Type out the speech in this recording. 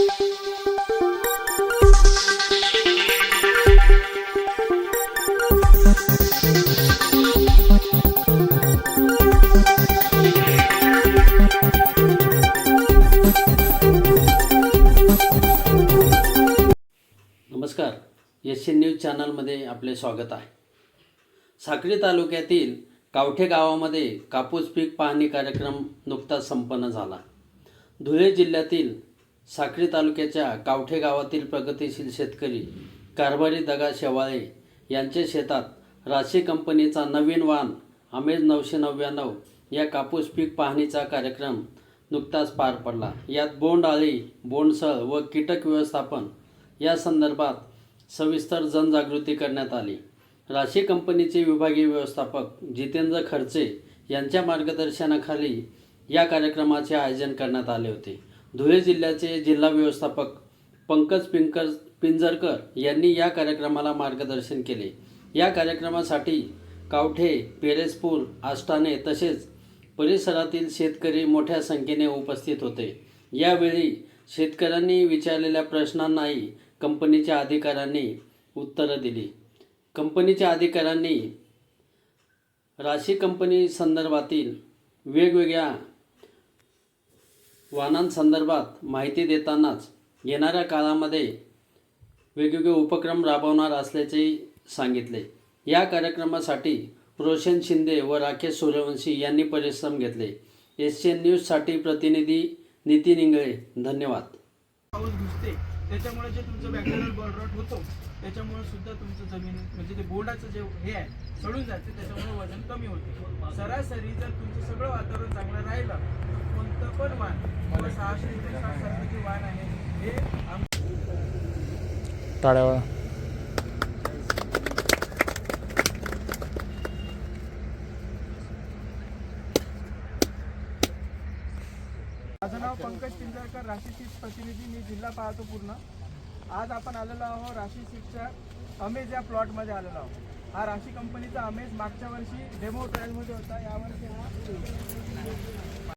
नमस्कार. S news चॅनलमध्ये आपले स्वागत आहे. साक्री तालुक्यातील कावठे गावामध्ये कापूस पीक पाहणी कार्यक्रम नुकताच संपन्न झाला. धुळे जिल्ह्यातील साक्री तालुक्याच्या कावठे गावातील प्रगतिशील शेतकरी कारभारी दगा शेवाळे यांच्या शेतात राशी कंपनीचा नवीन वाण अमेज नऊशे नव्याण्णव या कापूस पीक पाहणीचा कार्यक्रम नुकताच पार पडला. यात बोंडआळी बोंडसळ व कीटक व्यवस्थापन या संदर्भात सविस्तर जनजागृती करण्यात आली. राशी कंपनीचे विभागीय व्यवस्थापक जितेंद्र खर्चे यांच्या मार्गदर्शनाखाली या कार्यक्रमाचे आयोजन करण्यात आले होते. धुळे जिल्ह्याचे जिल्हा व्यवस्थापक पंकज पिंकर पिंजरकर यांनी या कार्यक्रमाला मार्गदर्शन केले. या कार्यक्रमासाठी कावठे पेरेसपूर आष्टाने तसेच परिसरातील शेतकरी मोठ्या संख्येने उपस्थित होते. यावेळी शेतकऱ्यांनी विचारलेल्या प्रश्नांनाही कंपनीच्या अधिकाऱ्यांनी उत्तरं दिली. कंपनीच्या अधिकाऱ्यांनी राशी कंपनी संदर्भातील वेगवेगळ्या वाहनांसंदर्भात माहिती देतानाच येणाऱ्या काळामध्ये वेगवेगळे उपक्रम राबवणार असल्याचेही सांगितले. या कार्यक्रमासाठी रोशन शिंदे व राकेश सूर्यवंशी यांनी परिश्रम घेतले. एस एन न्यूजसाठी प्रतिनिधी नितीन इंगळे धन्यवाद. पाऊस घुसते त्याच्यामुळे जे तुमचं बॅक्टेरियल बॉर्डरॉट होतो त्याच्यामुळे सुद्धा तुमचं जमीन म्हणजे ते बोर्डाचं जे हे आहे सडून जाते त्याच्यामुळे वजन कमी होते. सरासरी जर तुमचं सगळं वातावरण चांगलं राहिलं वाण सहाशे ते वाण आहे हे टाळ्यावर माझं नाव पंकज पिंजरकर राशी सीट प्रतिनिधी. मी जिल्हा पाहतो पूर्ण. आज आपण आलेलो आहोत राशी सीटच्या अमेज या प्लॉटमध्ये आलेलो आहोत. हा राशी कंपनीचा अमेज मागच्या वर्षी डेमो ट्रायलमध्ये होता. यावर्षी हा